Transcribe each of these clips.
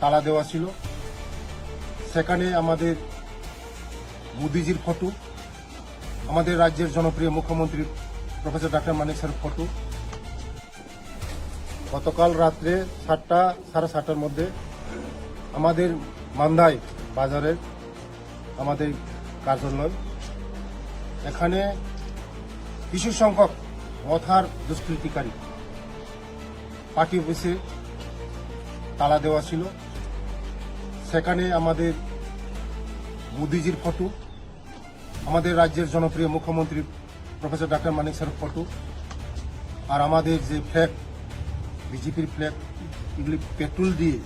তালা দেওয়া ছিল। সেখানে আমাদের মোদিজির ফটো, আমাদের রাজ্যের জনপ্রিয় মুখ্যমন্ত্রী professor doctor Manik sir photo. গতকাল রাত্রে সাতটা, সাড়ে সাতটার মধ্যে আমাদের মান্দাই বাজারের আমাদের কার্যালয়, এখানে কিছু সংখ্যক মথার দুষ্কৃতিকারী পার্টি অফিসে তালা দেওয়া ছিল। সেখানে আমাদের মোদিজির ফটো আমাদের রাজ্যের জনপ্রিয় মুখ্যমন্ত্রী professor doctor Manik sir photo আর আমাদের যে ফ্ল্যাগ বিজেপির ফ্ল্যাগ এগুলি পেট্রোল দিয়ে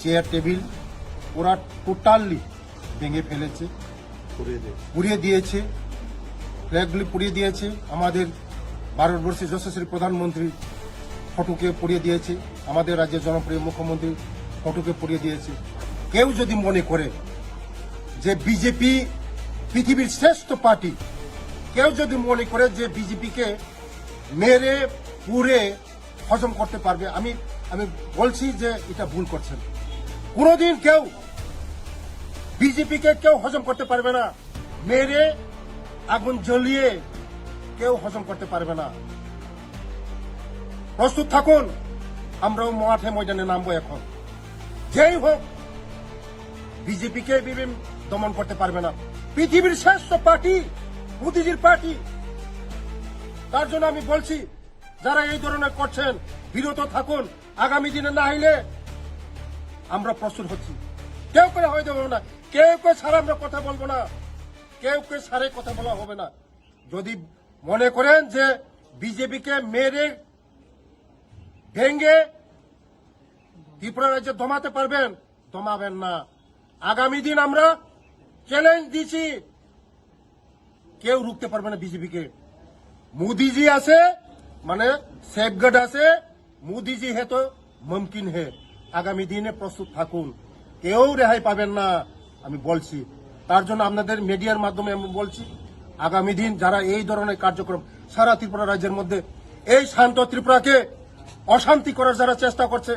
চেয়ার টেবিল ওরা টোটালি ভেঙে ফেলেছে পুড়িয়ে দিয়েছে ফ্ল্যাগগুলি পুড়িয়ে দিয়েছে আমাদের ভারতবর্ষের যশস্বী প্রধানমন্ত্রী ফটোকে পুড়িয়ে দিয়েছে আমাদের রাজ্যের জনপ্রিয় মুখ্যমন্ত্রী ফটোকে পড়িয়ে দিয়েছে। কেউ যদি মনে করে যে বিজেপি পৃথিবীর শ্রেষ্ঠ পার্টি, কেউ যদি মনে করে যে বিজেপিকে মেরে, পুড়ে হজম করতে পারবে, আমি আমি বলছি যে এটা ভুল করছেন। কোনোদিন কেউ বিজেপিকে কেউ হজম করতে পারবে না, মেরে আগুন জ্বলিয়ে কেউ হজম করতে পারবে না। প্রস্তুত থাকুন, আমরাও মাঠে ময়দানে নামবো এখন। যেই হোক, বিজেপিকে বিবিএম দমন করতে পারবে না। পৃথিবীর শ্রেষ্ঠ পার্টি, মোদিজির পার্টি। তার জন্য আমি বলছি, যারা এই ধরনের করছেন, বিরত থাকুন। আগামী দিনে না হইলে আমরা প্রস্তুত হচ্ছি। কেউ করে হয়ে দেবো না। কেউ কেউ ছাড়া আমরা কথা বলব না। কেউ কেউ ছাড়ে কথা বলা হবে না। যদি মনে করেন যে বিজেপিকে মেরে ভেঙ্গে ত্রিপুরা রাজ্যে দমাতে পারবেন? দমাবেন না। আগামী দিন আমরা চ্যালেঞ্জ দিছি। কেউ রুখতে পারবে না বিজেপিকে। মোদিজি আছে মানে সেফগার্ড আছে, মোদিজি হে তো মুমকিন হে। আগামী দিনে প্রস্তুত থাকুন। কেউ রেহাই পাবেন না, আমি বলছি। তার জন্য আপনাদের মিডিয়ার মাধ্যমে আমি বলছি, আগামী দিন যারা এই ধরনের কার্যক্রম সারা ত্রিপুরা রাজ্যের মধ্যে, এই শান্ত ত্রিপুরাকে অশান্তি করার যারা চেষ্টা করছে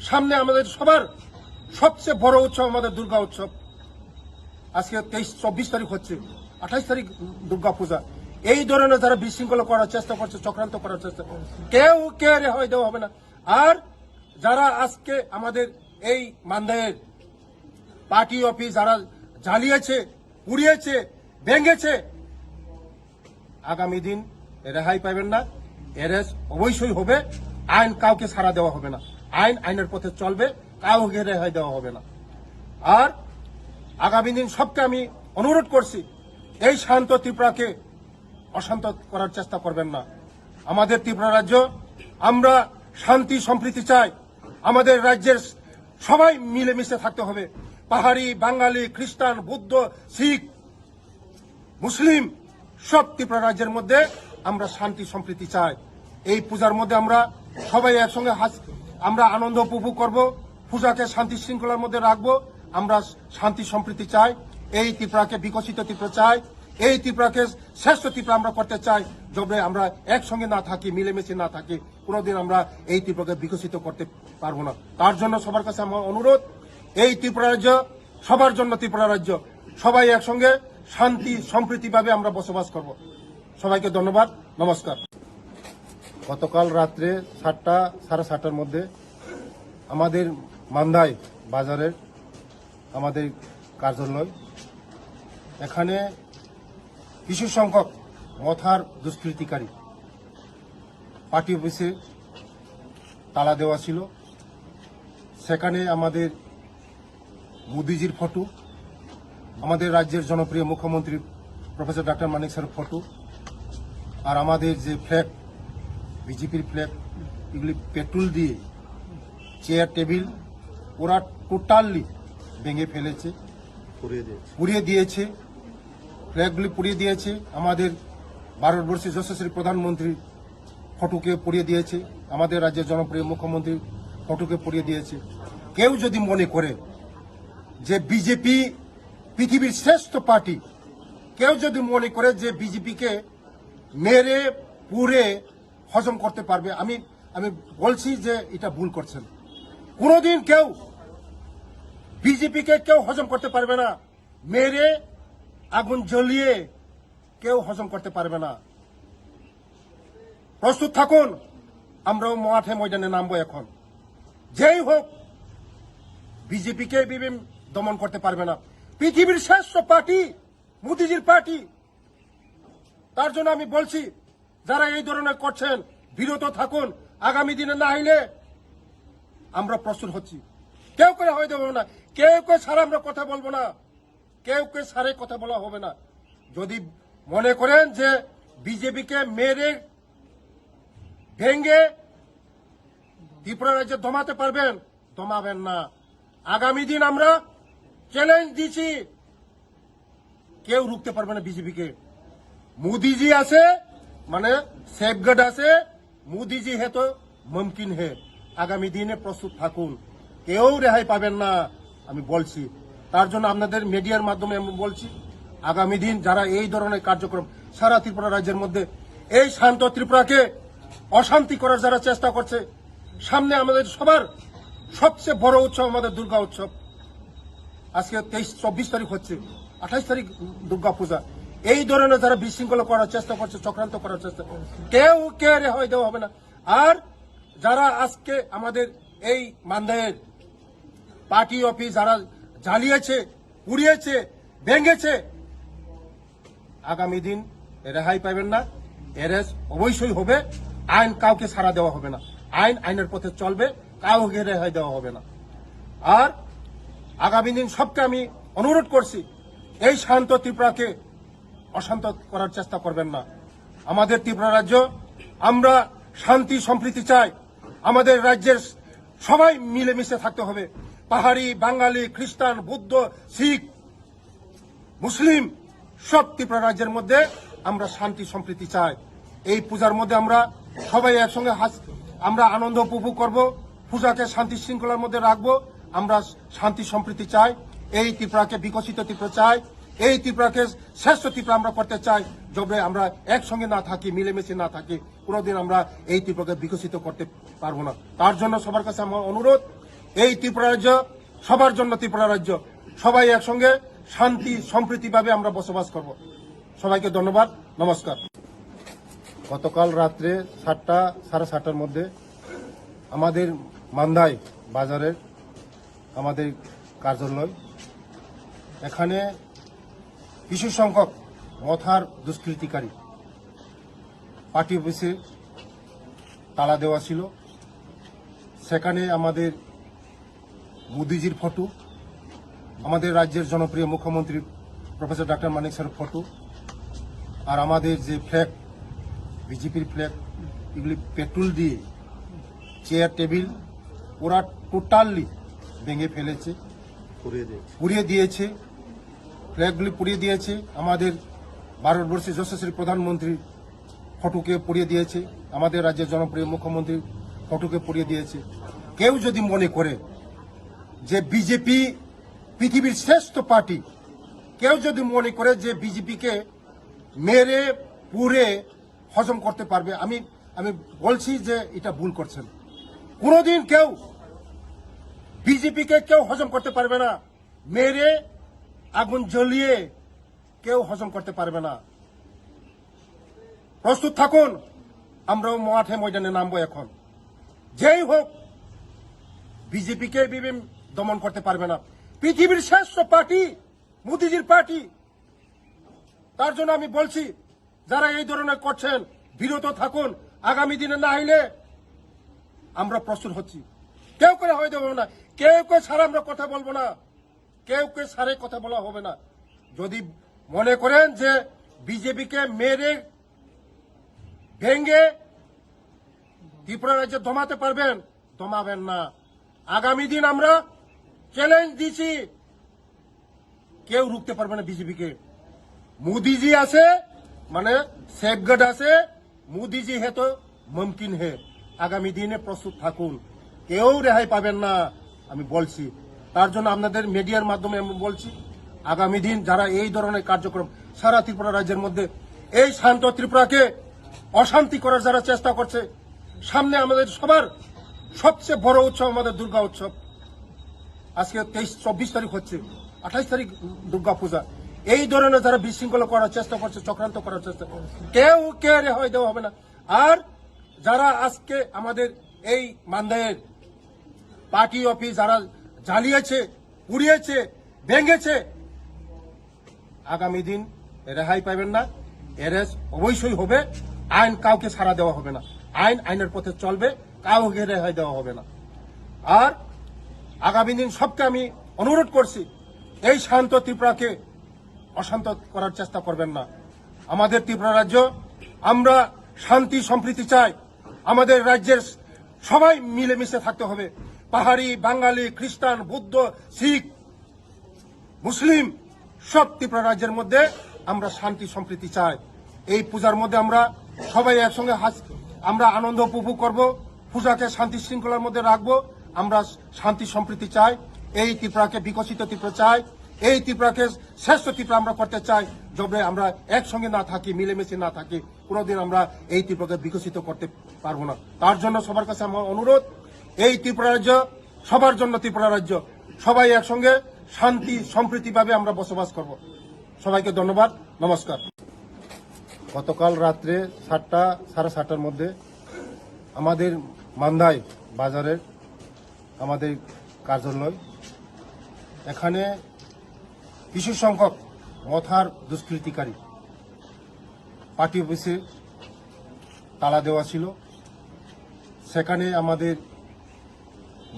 সামনে আমাদের সবার সবচেয়ে বড় উৎসব আমাদের দুর্গা উৎসব। আজকে তেইশ, চব্বিশ তারিখ হচ্ছে, আঠাইশ তারিখ দুর্গা পূজা। এই ধরনের যারা বিশৃঙ্খলা করার চেষ্টা করছে, চক্রান্ত করার চেষ্টা, কেউ কে রেহাই দেওয়া হবে না। আর যারা আজকে আমাদের এই মান্দায়ের পার্টি অফিস যারা জ্বালিয়েছে, পুড়িয়েছে, ভেঙেছে, আগামী দিন রেহাই পাবেন না। এরেস অবশ্যই হবে। আইন কাউকে সারা দেওয়া হবে না। আইন, আইনের পথে চলবে, কাউকে রেহাই দেওয়া হবে না। আর আগামী দিন সবকে আমি অনুরোধ করছি, এই শান্ত ত্রিপুরাকে অশান্ত করার চেষ্টা করবেন না। আমাদের ত্রিপুরা রাজ্য, আমরা শান্তি, সম্প্রীতি চাই। আমাদের রাজ্যের সবাই মিলেমিশে থাকতে হবে। পাহাড়ি, বাঙালি, খ্রিস্টান, বুদ্ধ, শিখ, মুসলিম, সব ত্রিপুরা রাজ্যের মধ্যে আমরা শান্তি, সম্প্রীতি চাই। এই পূজার মধ্যে আমরা সবাই একসঙ্গে আমরা আনন্দ উপভোগ করব, পূজাকে শান্তি শৃঙ্খলার মধ্যে রাখব, আমরা শান্তি সম্প্রীতি চাই, এই ত্রিপুরাকে বিকশিত ত্রিপুরা চাই, এই ত্রিপুরাকে শ্রেষ্ঠ ত্রিপুরা আমরা করতে চাই যবে আমরা একসঙ্গে না থাকি, মিলেমিশে না থাকি, কোনোদিন আমরা এই ত্রিপুরাকে বিকশিত করতে পারব না। তার জন্য সবার কাছে আমার অনুরোধ, এই ত্রিপুরা রাজ্য সবার জন্য ত্রিপুরা রাজ্য। সবাই একসঙ্গে শান্তি, সম্প্রীতিভাবে আমরা বসবাস করব। সবাইকে ধন্যবাদ, নমস্কার। গতকাল রাত্রে সাতটা, সাড়ে সাতটার মধ্যে আমাদের মান্দাই বাজারের আমাদের কার্যালয়, এখানে কিছু সংখ্যক মথার দুষ্কৃতিকারী পার্টি অফিসে তালা দেওয়া ছিল। সেখানে আমাদের মোদিজির ফটো, আমাদের রাজ্যের জনপ্রিয় মুখ্যমন্ত্রী professor doctor Manik sir photo, আর আমাদের যে ফ্ল্যাগ বিজেপির ফ্ল্যাগ এগুলি পেট্রোল দিয়ে চেয়ার টেবিল ওরা টোটালি ভেঙে ফেলেছে। পুড়িয়ে দিয়েছে। ফ্ল্যাগগুলি পুড়িয়ে দিয়েছে। আমাদের ভারতবর্ষের যশস্বী প্রধানমন্ত্রী ফটোকে পুড়িয়ে দিয়েছে। আমাদের রাজ্যের জনপ্রিয় মুখ্যমন্ত্রী ফটোকে পুড়িয়ে দিয়েছে। কেউ যদি মনে করে যে বিজেপি পৃথিবীর শ্রেষ্ঠ পার্টি কেউ যদি মনে করে যে বিজেপিকে মেরে পুড়ে হজম করতে পারবে। আমি আমি বলছি যে এটা ভুল করছেন। কোনোদিন কেউ বিজেপিকে কেউ হজম করতে পারবে না। মেরে আগুন জ্বলিয়ে কেউ হজম করতে পারবে না। প্রস্তুত থাকুন, আমরাও মাঠে ময়দানে নামবো এখন। যেই হোক, বিজেপিকে দমন করতে পারবে না। পৃথিবীর শ্রেষ্ঠ পার্টি, মোদিজির পার্টি। তার জন্য আমি বলছি যারা এই ধরনের করছেন, বিরত থাকুন। আগামী দিনে না আইলে আমরা প্রস্তুত হচ্ছি। কেউ করে হয়ে দেবো না। কেউ কে ছাড়া আমরা কথা বলব না। কেউ কে ছাড়ে কথা বলা হবে না। যদি মনে করেন যে বিজেপিকে মেরে ভেঙ্গে ত্রিপুরা রাজ্যে দমাতে পারবেন, দমাবেন না। আগামী দিন আমরা চ্যালেঞ্জ দিছি। কেউ রুখতে পারবে না বিজেপিকে। মোদিজি আছে মানে সেফগার্ড আছে, মোদিজি হে তো মুমকিন হে, আগামী দিনে প্রস্তুত থাকুন। কেউ রেহাই পাবেন না, আমি বলছি। তার জন্য আপনাদের মিডিয়ার মাধ্যমে আমি বলছি, আগামী দিন যারা এই ধরনের কার্যক্রম সারা ত্রিপুরা রাজ্যের মধ্যে, এই শান্ত ত্রিপুরাকে অশান্তি করার যারা চেষ্টা করছে, সামনে আমাদের সবার সবচেয়ে বড় উৎসব আমাদের দুর্গা উৎসব। আজকে তেইশ, চব্বিশ তারিখ হচ্ছে, আঠাইশ তারিখ দুর্গা পূজা এই ধরনের যারা বিশৃঙ্খলা করার চেষ্টা করছে, চক্রান্ত করার চেষ্টা করছে, কেউ কে রেহাই দেওয়া হবে না। আর যারা আজকে আমাদের এই মান্দায়ের পার্টি অফিস যারা জ্বালিয়েছে, পুড়িয়েছে, ভেঙেছে, আগামী দিন রেহাই পাবেন না। এরেস অবশ্যই হবে। আইন কাউকে সারা দেওয়া হবে না। আইন আইনের পথে চলবে, কাউকে রেহাই দেওয়া হবে না। আর আগামী দিন সবকে আমি অনুরোধ করছি, এই শান্ত ত্রিপুরাকে অশান্ত করার চেষ্টা করবেন না। আমাদের ত্রিপুরা রাজ্য, আমরা শান্তি, সম্প্রীতি চাই। আমাদের রাজ্যের সবাই মিলেমিশে থাকতে হবে। পাহাড়ি, বাঙালি, খ্রিস্টান, বুদ্ধ, শিখ, মুসলিম, সব ত্রিপুরা রাজ্যের মধ্যে আমরা শান্তি, সম্প্রীতি চাই। এই পূজার মধ্যে আমরা সবাই একসঙ্গে আমরা আনন্দ উপভোগ করব, পূজাকে শান্তি শৃঙ্খলার মধ্যে রাখব, আমরা শান্তি, সম্প্রীতি চাই। এই ত্রিপুরাকে বিকশিত ত্রিপুরা চাই। এই ত্রিপুরাকে শ্রেষ্ঠ ত্রিপুরা আমরা করতে চাই, যবে আমরা একসঙ্গে না থাকি, মিলেমিশে না থাকি, কোনোদিন আমরা এই ত্রিপুরাকে বিকশিত করতে পারব না। তার জন্য সবার কাছে আমার অনুরোধ, এই ত্রিপুরা রাজ্য সবার জন্য ত্রিপুরা রাজ্য। সবাই একসঙ্গে শান্তি, সম্প্রীতিভাবে আমরা বসবাস করব। সবাইকে ধন্যবাদ, নমস্কার। গতকাল রাত্রে সাতটা, সাড়ে সাতটার মধ্যে আমাদের মান্দাই বাজারের আমাদের কার্যালয়, এখানে কিছু সংখ্যক মথার দুষ্কৃতিকারী। পার্টি অফিসে তালা দেওয়া ছিল। সেখানে আমাদের মোদিজির ফটো আমাদের রাজ্যের জনপ্রিয় মুখ্যমন্ত্রী professor doctor Manik sir photo আর আমাদের যে ফ্ল্যাগ বিজেপির ফ্ল্যাগ এগুলি পেট্রোল দিয়ে চেয়ার টেবিল ওরা টোটালি ভেঙে ফেলেছে পুড়িয়ে দিয়েছে। ফ্ল্যাগগুলি পুড়িয়ে দিয়েছে। আমাদের ভারতবর্ষের যশস্বী প্রধানমন্ত্রী ফটোকে পুড়িয়ে দিয়েছে। আমাদের রাজ্যের জনপ্রিয় মুখ্যমন্ত্রী ফটোকে পুড়িয়ে দিয়েছে। কেউ যদি মনে করে যে বিজেপি পৃথিবীর শ্রেষ্ঠ পার্টি, কেউ যদি মনে করে যে বিজেপিকে মেরে, পুড়ে হজম করতে পারবে, আমি আমি বলছি যে এটা ভুল করছেন। কোনোদিন কেউ বিজেপিকে কেউ হজম করতে পারবে না। মেরে আগুন জ্বলিয়ে কেউ হজম করতে পারবে না। প্রস্তুত থাকুন, আমরাও মাঠে ময়দানে নামবো এখন। যেই হোক, বিজেপিকে দমন করতে পারবে না। পৃথিবীর শ্রেষ্ঠ পার্টি, মোদিজির পার্টি। তার জন্য আমি বলছি, যারা এই ধরনের করছেন, বিরত থাকুন। আগামী দিনে না আইলে আমরা প্রস্তুত হচ্ছি। কেউ করে হয়ে দেবো না। কেউ কেউ ছাড়া আমরা কথা বলব না। কেউ কেউ ছাড়ে কথা বলা হবে না। যদি মনে করেন যে বিজেপিকে মেরে ভেঙ্গে ত্রিপুরা রাজ্যে দমাতে পারবেন, দমাবেন না। আগামী দিন আমরা চ্যালেঞ্জ দিছি। কেউ রুখতে পারবে না বিজেপিকে। মোদিজি আছে মানে সেফগার্ড আছে, মোদিজি হে তো মুমকিন হে। আগামী দিনে প্রস্তুত থাকুন। কেউ রেহাই পাবেন না, আমি বলছি। তার জন্য আপনাদের মিডিয়ার মাধ্যমে আমি বলছি, আগামী দিন যারা এই ধরনের কার্যক্রম সারা ত্রিপুরা রাজ্যের মধ্যে, এই শান্ত ত্রিপুরাকে অশান্তি করার যারা চেষ্টা করছে, সামনে আমাদের সবার সবচেয়ে বড় উৎসব আমাদের দুর্গা উৎসব। আজকে তেইশ, চব্বিশ তারিখ হচ্ছে, আঠাইশ তারিখ দুর্গা পূজা। এই ধরনের যারা বিশৃঙ্খলা করার চেষ্টা করছে, চক্রান্ত করার চেষ্টা করছে, কেউ কে রেহাই দেওয়া হবে না। আর যারা আজকে আমাদের এই মান্দায়ের পার্টি অফিস, যারা জ্বালিয়েছে পুড়িয়েছে, ভেঙেছে। আগামী দিন রেহাই পাবেন না। এরেস অবশ্যই হবে। আইন কাউকে সারা দেওয়া হবে না। আইন আইনের পথে চলবে। কাউকে রেহাই দেওয়া হবে না। আর আগামী দিন সবকে আমি অনুরোধ করছি, এই শান্ত ত্রিপুরাকে অশান্ত করার চেষ্টা করবেন না। আমাদের ত্রিপুরা রাজ্য, আমরা শান্তি, সম্প্রীতি চাই। আমাদের রাজ্যের সবাই মিলেমিশে থাকতে হবে। পাহাড়ি বাঙালি, খ্রিস্টান, বুদ্ধ, শিখ, মুসলিম, সব ত্রিপুরা রাজ্যের মধ্যে আমরা শান্তি, সম্প্রীতি চাই। এই পূজার মধ্যে আমরা সবাই একসঙ্গে আমরা আনন্দ উপভোগ করব, পূজাকে শান্তি শৃঙ্খলার মধ্যে রাখব, আমরা শান্তি, সম্প্রীতি চাই। এই ত্রিপুরাকে বিকশিত ত্রিপুরা চাই, এই ত্রিপুরাকে শ্রেষ্ঠ ত্রিপুরা আমরা করতে চাই, যবে আমরা একসঙ্গে না থাকি, মিলেমিশে না থাকি, কোনোদিন আমরা এই ত্রিপুরাকে বিকশিত করতে পারব না। তার জন্য সবার কাছে আমার অনুরোধ এই ত্রিপুরা রাজ্য সবার জন্য ত্রিপুরা রাজ্য। সবাই একসঙ্গে শান্তি, সম্প্রীতিভাবে আমরা বসবাস করব। সবাইকে ধন্যবাদ, নমস্কার। গতকাল রাত্রে সাতটা, সাড়ে সাতটার মধ্যে আমাদের মান্দাই বাজারের আমাদের কার্যালয়, এখানে কিছু সংখ্যক মথার দুষ্কৃতিকারী পার্টি অফিসে তালা দেওয়া ছিল। সেখানে আমাদের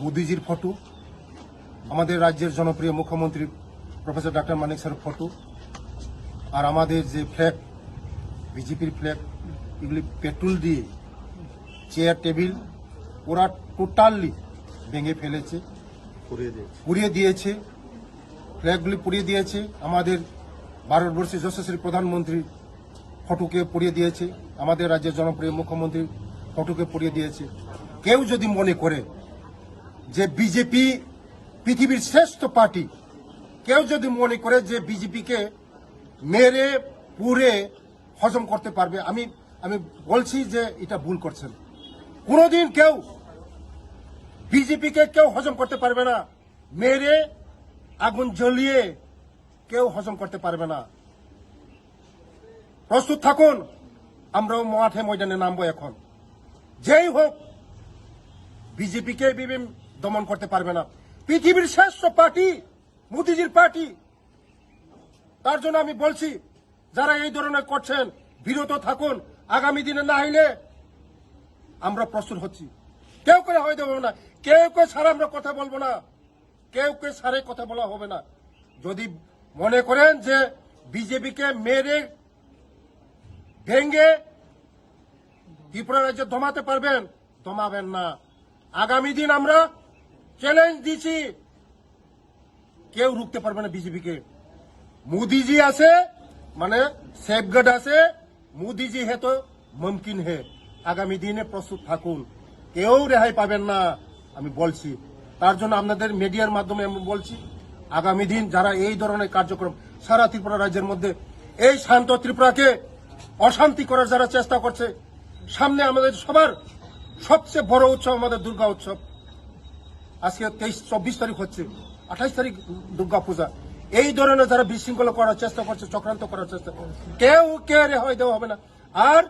মোদিজির ফটো আমাদের রাজ্যের জনপ্রিয় মুখ্যমন্ত্রী professor doctor Manik sir photo আর আমাদের যে ফ্ল্যাগ বিজেপির ফ্ল্যাগ এগুলি পেট্রোল দিয়ে চেয়ার টেবিল ওরা টোটালি ভেঙে ফেলেছে পুড়িয়ে দিয়েছে ফ্ল্যাগগুলি পুড়িয়ে দিয়েছে আমাদের ভারতবর্ষের যশস্বী প্রধানমন্ত্রী ফটোকে পুড়িয়ে দিয়েছে আমাদের রাজ্যের জনপ্রিয় মুখ্যমন্ত্রী ফটোকে পুড়িয়ে দিয়েছে। কেউ যদি মনে করে যে বিজেপি পৃথিবীর শ্রেষ্ঠ পার্টি, কেউ যদি মনে করে যে বিজেপিকে মেরে, পুড়ে, হজম করতে পারবে, আমি আমি বলছি যে এটা ভুল করছেন। কোনোদিন কেউ বিজেপিকে কেউ হজম করতে পারবে না। মেরে, আগুন জ্বলিয়ে কেউ হজম করতে পারবে না। প্রস্তুত থাকুন, আমরাও মাঠে ময়দানে নামবো এখন। যেই হোক বিজেপিকে দমন করতে পারবে না। পৃথিবীর শ্রেষ্ঠ পার্টি মোদিজির পার্টি। তার জন্য আমি বলছি, যারা এই ধরনের করছেন, বিরত থাকুন। আগামী দিনে না হইলে আমরা প্রস্তুত হচ্ছি। কেউ করে হয়ে দেবো না। কেউ কেউ ছাড়া আমরা কথা বলব না। কেউ কেউ ছাড়ে কথা বলা হবে না। যদি মনে করেন যে বিজেপিকে মেরে ভেঙ্গে ত্রিপুরা রাজ্যে দমাতে পারবেন, দমাবেন না। আগামী দিন আমরা চ্যালেঞ্জ দিছি। কেউ রুখতে পারবে না বিজেপিকে মোদিজি আছে মানে সেফগার্ড আছে, মোদিজি হে তো মুমকিন হে। আগামী দিনে প্রস্তুত থাকুন। কেউ রেহাই পাবেন না, আমি বলছি। তার জন্য আপনাদের মিডিয়ার মাধ্যমে আমি বলছি, আগামী দিন যারা এই ধরনের কার্যক্রম সারা ত্রিপুরা রাজ্যের মধ্যে, এই শান্ত ত্রিপুরাকে অশান্তি করার যারা চেষ্টা করছে, সামনে আমাদের সবার সবচেয়ে বড় উৎসব আমাদের দুর্গা উৎসব। আজকে তেইশ, চব্বিশ তারিখ হচ্ছে, আঠাইশ তারিখ দুর্গা পূজা। এই ধরনের যারা বিশৃঙ্খলা করার চেষ্টা করছে, চক্রান্ত করার চেষ্টা করছে, কেউ কে রেহাই দেওয়া হবে না। আর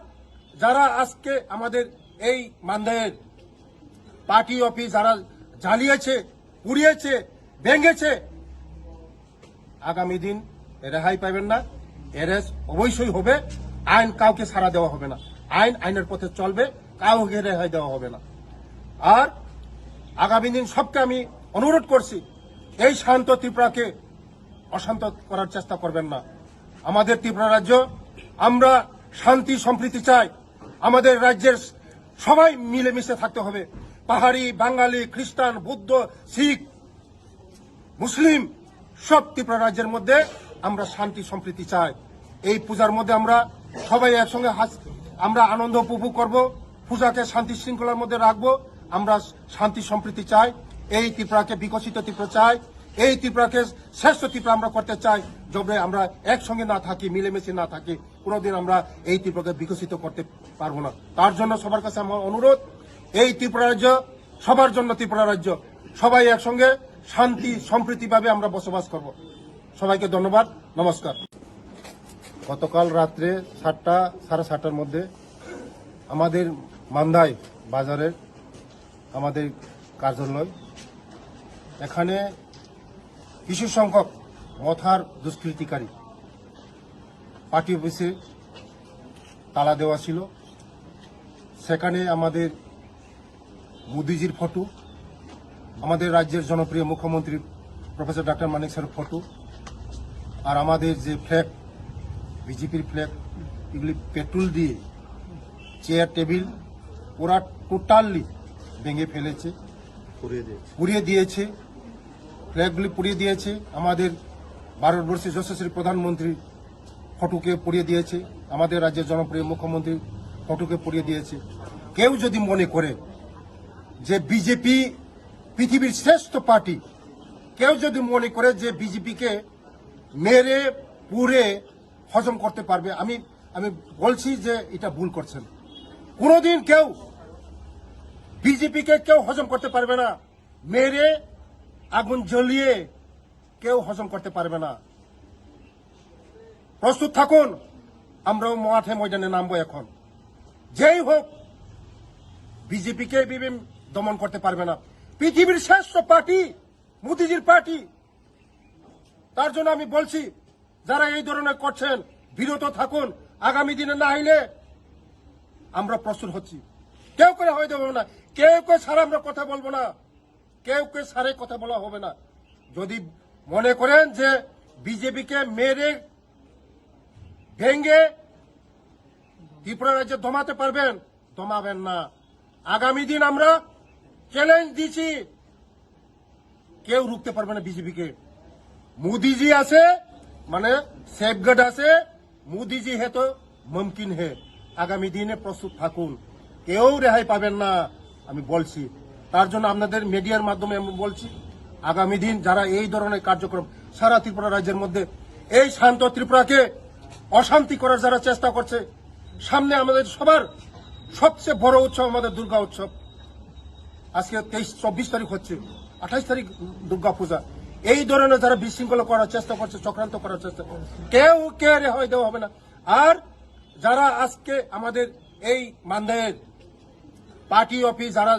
যারা আজকে আমাদের এই মান্দায়ের পার্টি অফিস যারা জ্বালিয়েছে, পুড়িয়েছে, ভেঙেছে, আগামী দিন রেহাই পাবেন না এরেস অবশ্যই হবে, আইন কাউকে সারা দেওয়া হবে না। আইন, আইনের পথে চলবে, কাউকে রেহাই দেওয়া হবে না। আর আগামী দিন সবকে আমি অনুরোধ করছি, এই শান্ত ত্রিপুরাকে অশান্ত করার চেষ্টা করবেন না। আমাদের ত্রিপুরা রাজ্য, আমরা শান্তি, সম্প্রীতি চাই। আমাদের রাজ্যের সবাই মিলেমিশে থাকতে হবে। পাহাড়ি, বাঙালি, খ্রিস্টান, বুদ্ধ, শিখ, মুসলিম, সব ত্রিপুরা রাজ্যের মধ্যে আমরা শান্তি, সম্প্রীতি চাই। এই পূজার মধ্যে আমরা সবাই একসঙ্গে আমরা আনন্দ উপভোগ করব, পূজাকে শান্তি শৃঙ্খলার মধ্যে রাখব। আমরা শান্তি, সম্প্রীতি চাই। এই ত্রিপুরাকে বিকশিত ত্রিপুরা চাই। এই ত্রিপুরাকে শ্রেষ্ঠ ত্রিপুরা আমরা করতে চাই। যবে আমরা একসঙ্গে না থাকি, মিলেমিশে না থাকি, কোনোদিন আমরা এই ত্রিপুরাকে বিকশিত করতে পারব না। তার জন্য সবার কাছে আমার অনুরোধ, এই ত্রিপুরা রাজ্য সবার জন্য ত্রিপুরা রাজ্য। সবাই একসঙ্গে শান্তি, সম্প্রীতিভাবে আমরা বসবাস করব। সবাইকে ধন্যবাদ, নমস্কার। গতকাল রাত্রে সাতটা, সাড়ে সাতটার মধ্যে আমাদের মান্দায় বাজারের আমাদের কার্যালয়। এখানে কিছু সংখ্যক মথার দুষ্কৃতিকারী পার্টি অফিসে তালা দেওয়া ছিল। সেখানে আমাদের মোদিজির ফটো, আমাদের রাজ্যের জনপ্রিয় মুখ্যমন্ত্রী প্রফেসর ডাক্তার মানিক স্যারের ফটো, আর আমাদের যে ফ্ল্যাগ, বিজেপির ফ্ল্যাগ, এগুলি পেট্রোল দিয়ে, চেয়ার, টেবিল, ওরা টোটালি ভেঙে ফেলেছে। পুড়িয়ে দিয়েছে। ফ্ল্যাগগুলি পুড়িয়ে দিয়েছে। আমাদের ভারতবর্ষের যশস্বী প্রধানমন্ত্রী ফটোকে পুড়িয়ে দিয়েছে। আমাদের রাজ্যের জনপ্রিয় মুখ্যমন্ত্রী ফটোকে পুড়িয়ে দিয়েছে। কেউ যদি মনে করে যে বিজেপি পৃথিবীর শ্রেষ্ঠ পার্টি কেউ যদি মনে করে যে বিজেপিকে মেরে পুড়ে হজম করতে পারবে আমি আমি বলছি যে এটা ভুল করছেন। কোনোদিন কেউ বিজেপিকে কেউ হজম করতে পারবে না। মেরে আগুন জ্বলিয়ে কেউ হজম করতে পারবে না। প্রস্তুত থাকুন, আমরাও মাঠে ময়দানে নামবো এখন। যেই হোক, বিজেপিকে দমন করতে পারবে না। পৃথিবীর শ্রেষ্ঠ পার্টি, মোদিজির পার্টি। তার জন্য আমি বলছি, যারা এই ধরনের করছেন, বিরত থাকুন। আগামী দিনে না হইলে আমরা প্রস্তুত হচ্ছি। কেউ করে হয়ে দেবো না। কেউ কেউ ছাড়া আমরা কথা বলব না। কেউ কেউ ছাড়ে কথা বলা হবে না। যদি মনে করেন যে বিজেপিকে মেরে ভেঙ্গে ত্রিপুরা রাজ্যে দমাতে পারবেন, দমাবেন না। আগামী দিন আমরা চ্যালেঞ্জ দিচ্ছি কেউ রুখতে পারবে না বিজেপিকে। মোদিজি আছে মানে সেফগার্ড আছে। মোদিজি হে তো মুমকিন হে। আগামী দিনে প্রস্তুত থাকুন। কেউ রেহাই পাবেন না, আমি বলছি। তার জন্য আপনাদের মিডিয়ার মাধ্যমে আমি বলছি, আগামী দিন যারা এই ধরনের কার্যক্রম সারা ত্রিপুরা রাজ্যের মধ্যে, এই শান্ত ত্রিপুরাকে অশান্তি করার যারা চেষ্টা করছে, সামনে আমাদের সবার সবচেয়ে বড় উৎসব আমাদের দুর্গা উৎসব। আজকে তেইশ, চব্বিশ তারিখ হচ্ছে, আঠাইশ তারিখ দুর্গা পূজা। এই ধরনের যারা বিশৃঙ্খলা করার চেষ্টা করছে, চক্রান্ত করার চেষ্টা করছে কেউ কে রেহাই দেওয়া হবে না। আর যারা আজকে আমাদের এই মান্দায়ের পার্টি অফিস যারা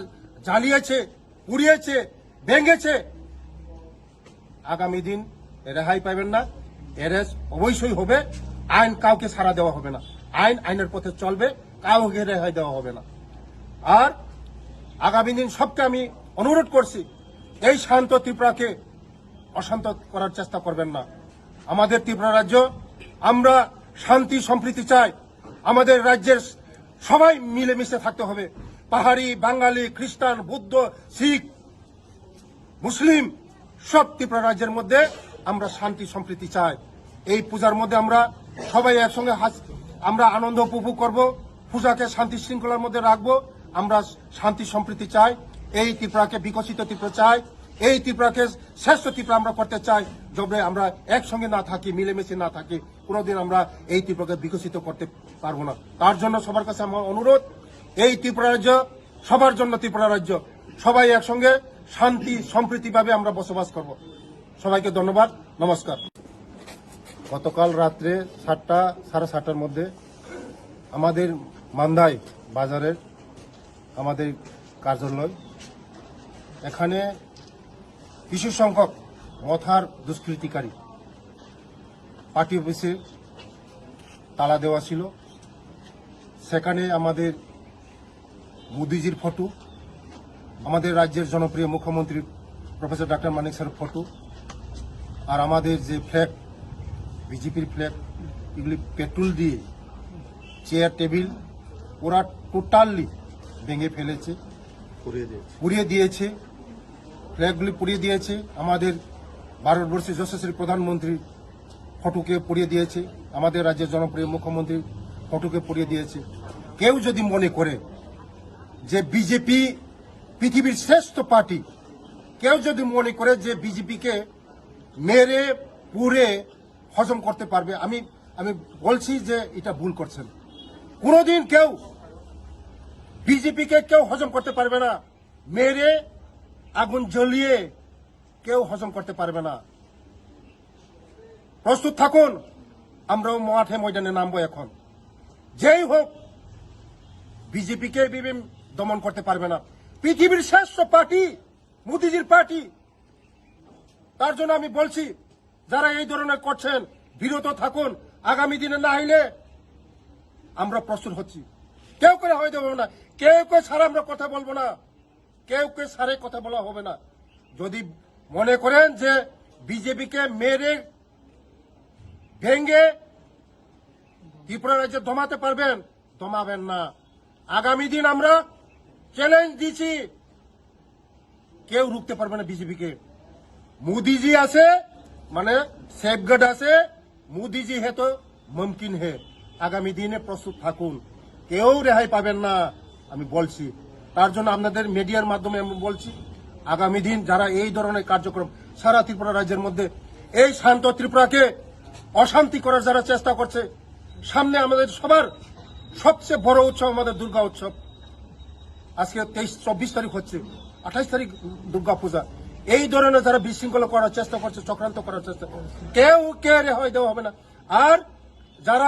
জ্বালিয়েছে, পুড়িয়েছে, ভেঙেছে, আগামী দিন রেহাই পাবেন না। এরেস অবশ্যই হবে। আইন কাউকে ছাড়া দেওয়া হবে না। আইন আইনের পথে চলবে, কাউকে রেহাই দেওয়া হবে না। আর আগামী দিন সবকে আমি অনুরোধ করছি, এই শান্ত ত্রিপুরাকে অশান্ত করার চেষ্টা করবেন না। আমাদের ত্রিপুরা রাজ্য, আমরা শান্তি, সম্প্রীতি চাই। আমাদের রাজ্যের সবাই মিলেমিশে থাকতে হবে। পাহাড়ি বাঙালি, খ্রিস্টান, বুদ্ধ, শিখ, মুসলিম, সব ত্রিপুরা রাজ্যের মধ্যে আমরা শান্তি, সম্প্রীতি চাই। এই পূজার মধ্যে আমরা সবাই একসঙ্গে আমরা আনন্দ উপভোগ করব, পূজাকে শান্তি শৃঙ্খলার মধ্যে রাখব, আমরা শান্তি, সম্প্রীতি চাই। এই ত্রিপুরাকে বিকশিত ত্রিপুরা চাই। এই ত্রিপুরাকে শ্রেষ্ঠ ত্রিপুরা আমরা করতে চাই। যবে আমরা একসঙ্গে না থাকি, মিলেমিশে না থাকি, কোনোদিন আমরা এই ত্রিপুরাকে বিকশিত করতে পারব না। তার জন্য সবার কাছে আমার অনুরোধ এই ত্রিপুরা রাজ্য সবার জন্য ত্রিপুরা রাজ্য। সবাই একসঙ্গে শান্তি, সম্প্রীতিভাবে আমরা বসবাস করব। সবাইকে ধন্যবাদ, নমস্কার। গতকাল রাত্রে সাতটা, সাড়ে সাতটার মধ্যে আমাদের মান্দাই বাজারের আমাদের কার্যালয়, এখানে কিছু সংখ্যক মথার দুষ্কৃতিকারী পার্টি অফিসে তালা দেওয়া ছিল। সেখানে আমাদের মোদিজির ফটো আমাদের রাজ্যের জনপ্রিয় মুখ্যমন্ত্রী প্রফেসর ডাক্তার মানিক স্যারের ফটো আর আমাদের যে ফ্ল্যাগ বিজেপির ফ্ল্যাগ এগুলি পেট্রোল দিয়ে চেয়ার টেবিল ওরা টোটালি ভেঙে ফেলেছে। পুড়িয়ে দিয়েছে। ফ্ল্যাগগুলি পুড়িয়ে দিয়েছে। আমাদের ভারতবর্ষের যশস্বী প্রধানমন্ত্রী ফটোকে পুড়িয়ে দিয়েছে। আমাদের রাজ্যের জনপ্রিয় মুখ্যমন্ত্রী ফটোকে পুড়িয়ে দিয়েছে। কেউ যদি মনে করে যে বিজেপি পৃথিবীর শ্রেষ্ঠ পার্টি, কেউ যদি মনে করে যে বিজেপিকে মেরে, পুড়ে হজম করতে পারবে, আমি আমি বলছি যে এটা ভুল করছেন। কোনোদিন কেউ বিজেপিকে কেউ হজম করতে পারবে না, মেরে, আগুন জ্বলিয়ে কেউ হজম করতে পারবে না। প্রস্তুত থাকুন, আমরাও মাঠে ময়দানে নামবো এখন। যেই হোক, বিজেপিকে দমন করতে পারবে না। পৃথিবীর শ্রেষ্ঠ পার্টি মোদিজির পার্টি। তার জন্য আমি বলছি, যারা এই ধরনের করছেন, বিরত থাকুন। আগামী দিনে না হইলে আমরা প্রস্তুত হচ্ছি। কেউ করে হয়ে দেবো না। কেউ কেউ ছাড়া আমরা কথা বলব না। কেউ কেউ ছাড়ে কথা বলা হবে না। যদি মনে করেন যে বিজেপিকে মেরে ভেঙ্গে ত্রিপুরা রাজ্যে দমাতে পারবেন, দমাবেন না। আগামী দিন আমরা চ্যালেঞ্জ দিচ্ছি কেউ রুখতে পারবে না বিজেপিকে মোদিজি আছে মানে সেফগার্ড আছে, মোদিজি হে তো মুমকিন হে। আগামী দিনে প্রস্তুত থাকুন। কেউ রেহাই পাবেন না, আমি বলছি। তার জন্য আপনাদের মিডিয়ার মাধ্যমে আমি বলছি, আগামী দিন যারা এই ধরনের কার্যক্রম সারা ত্রিপুরা রাজ্যের মধ্যে, এই শান্ত ত্রিপুরাকে অশান্তি করার যারা চেষ্টা করছে, সামনে আমাদের সবার সবচেয়ে বড় উৎসব আমাদের দুর্গা উৎসব। আজকে তেইশ, চব্বিশ তারিখ হচ্ছে, আঠাইশ তারিখ দুর্গা পূজা। এই ধরনের যারা বিশৃঙ্খলা করার চেষ্টা করছে, চক্রান্ত করার চেষ্টা করছে, কেউ কে রেহাই দেওয়া হবে না। আর যারা